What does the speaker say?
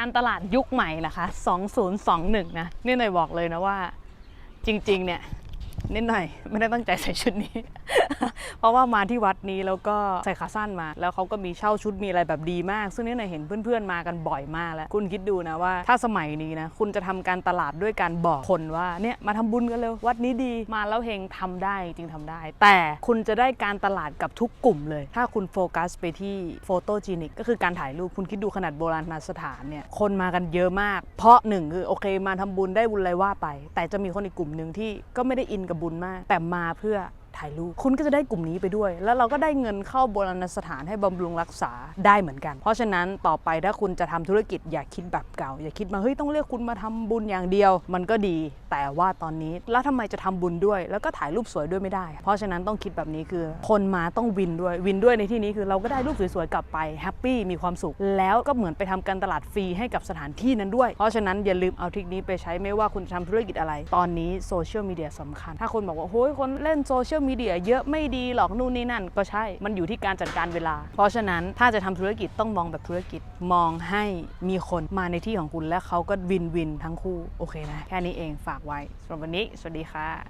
การตลาดยุคใหม่นะคะ 2021 นะ นี่หน่อยบอกเลยนะว่าจริง ๆ เนี่ย นิดหน่อยไม่ได้ตั้งใจใส่ชุดนี้ เพราะว่ามาที่วัดนี้แล้วก็ใส่ขาสั้นมา แล้วเขาก็มีเช่าชุดมีอะไรแบบดีมาก ซึ่งนี่หน่อยเห็นเพื่อนๆมากันบ่อยมากแล้ว คุณคิดดูนะว่า ถ้าสมัยนี้นะคุณจะทำการตลาดด้วยการบอกคนว่าเนี่ยมาทำบุญกันเร็ววัดนี้ดีมาแล้วเฮงทำได้จริงทำได้ แต่คุณจะได้การตลาดกับทุกกลุ่มเลย ถ้าคุณโฟกัสไปที่โฟโตจีนิกก็คือการถ่ายรูปคุณคิดดูขนาดโบราณสถานเนี่ยคนมากันเยอะมาก เพราะหนึ่งคือโอเคมาทำบุญได้บุญอะไรว่าไป แต่จะมีคนอีกกลุ่มหนึ่งที่ก็ไม่ได้อินกับบุญมาก แต่มาเพื่อ ถ่ายรูปคุณก็จะได้กลุ่มนี้ไปด้วย แล้วเราก็ได้เงินเข้าโบราณสถานให้บำรุงรักษาได้เหมือนกัน เพราะฉะนั้นต่อไปถ้าคุณจะทำธุรกิจอย่าคิดแบบเก่า อย่าคิดมาเฮ้ยต้องเรียกคุณมาทำบุญอย่างเดียว มันก็ดี แต่ว่าตอนนี้แล้วทำไมจะทำบุญด้วย แล้วก็ถ่ายรูปสวยด้วยไม่ได้ เพราะฉะนั้นต้องคิดแบบนี้คือ คนมาต้องวินด้วยวินด้วยในที่นี้คือเราก็ได้รูปสวยๆกลับไปแฮปปี้มีความสุข แล้วก็เหมือนไปทำการตลาดฟรีให้กับสถานที่นั้นด้วย เพราะฉะนั้นอย่าลืมเอาทริคนี้ไปใช้ไม่ว่าคุณจะทำธุรกิจอะไร ตอนนี้โซเชียลมีเดียสำคัญ ถ้าคนบอกว่าโอ้ยคนเล่นโซเชียลมีีเดียเยอะไม่ดีหรอกนู่นนี่นั่น ก็ใช่ มันอยู่ที่การจัดการเวลา เพราะฉะนั้นถ้าจะทำธุรกิจต้องมองแบบธุรกิจมองให้มีคนมาในที่ของคุณและเขาก็วินวินทั้งคู่โอเคนะแค่นี้เองฝากไว้สำหรับวันนี้ สวัสดีค่ะ